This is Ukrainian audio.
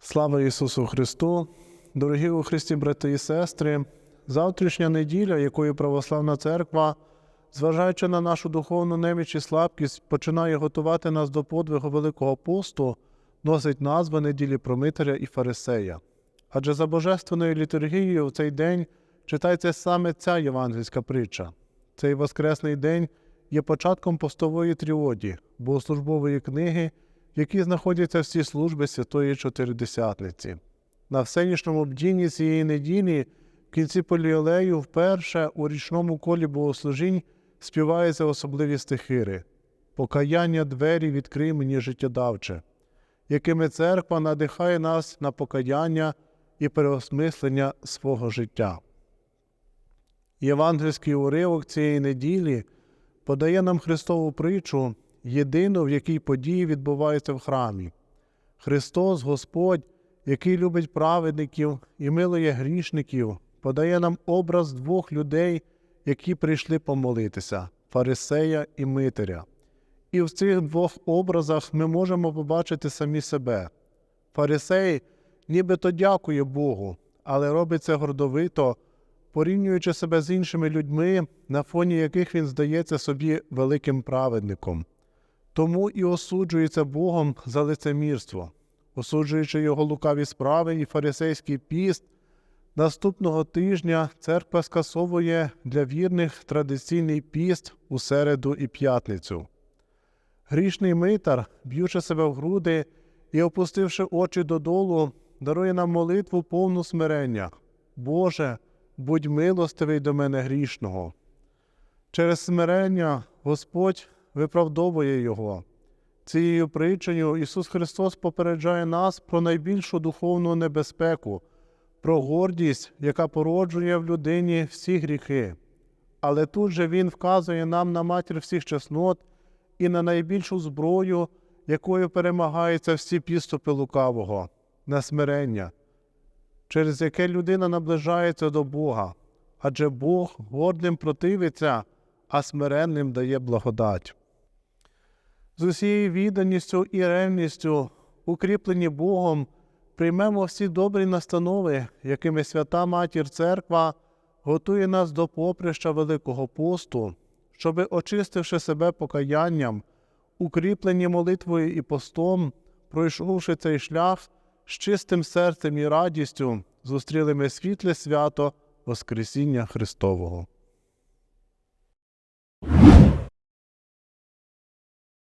Слава Ісусу Христу! Дорогі у Христі брати і сестри! Завтрашня неділя, якою Православна Церква, зважаючи на нашу духовну неміч і слабкість, починає готувати нас до подвигу Великого посту, носить назви неділі Промитаря і Фарисея. Адже за божественною літургією в цей день читається саме ця євангельська притча. Цей Воскресний день є початком постової тріоді, богослужбової книги, в якій знаходяться всі служби Святої Чотиридесятниці. На всенішньому бдінні цієї неділі в кінці поліолею вперше у річному колі богослужінь співаються особливі стихири Покаяння двері відкрий мені життєдавче, якими церква надихає нас на покаяння і переосмислення свого життя. Євангельський уривок цієї неділі подає нам Христову притчу, єдину, в якій події відбуваються в храмі. Христос, Господь, який любить праведників і милує грішників, подає нам образ двох людей, які прийшли помолитися Фарисея і Митаря. І в цих двох образах ми можемо побачити самі себе. Фарисей нібито дякує Богу, але робить це гордовито, порівнюючи себе з іншими людьми, на фоні яких він здається собі великим праведником. Тому і осуджується Богом за лицемірство, осуджуючи його лукаві справи і фарисейський піст. Наступного тижня церква скасовує для вірних традиційний піст у середу і п'ятницю. Грішний митар, б'ючи себе в груди і опустивши очі додолу, дарує нам молитву повну смирення. Боже, будь милостивий до мене грішного. Через смирення Господь виправдовує його. Цією притчею Ісус Христос попереджає нас про найбільшу духовну небезпеку, про гордість, яка породжує в людині всі гріхи. Але тут же Він вказує нам на матір всіх чеснот і на найбільшу зброю, якою перемагаються всі підступи лукавого, на смирення, через яке людина наближається до Бога, адже Бог гордим противиться, а смиренним дає благодать. З усією відданістю і ревністю, укріплені Богом, приймемо всі добрі настанови, якими свята Матір Церква готує нас до поприща Великого посту, щоби, очистивши себе покаянням, укріплені молитвою і постом, пройшовши цей шлях з чистим серцем і радістю, зустріли ми світле свято Воскресіння Христового.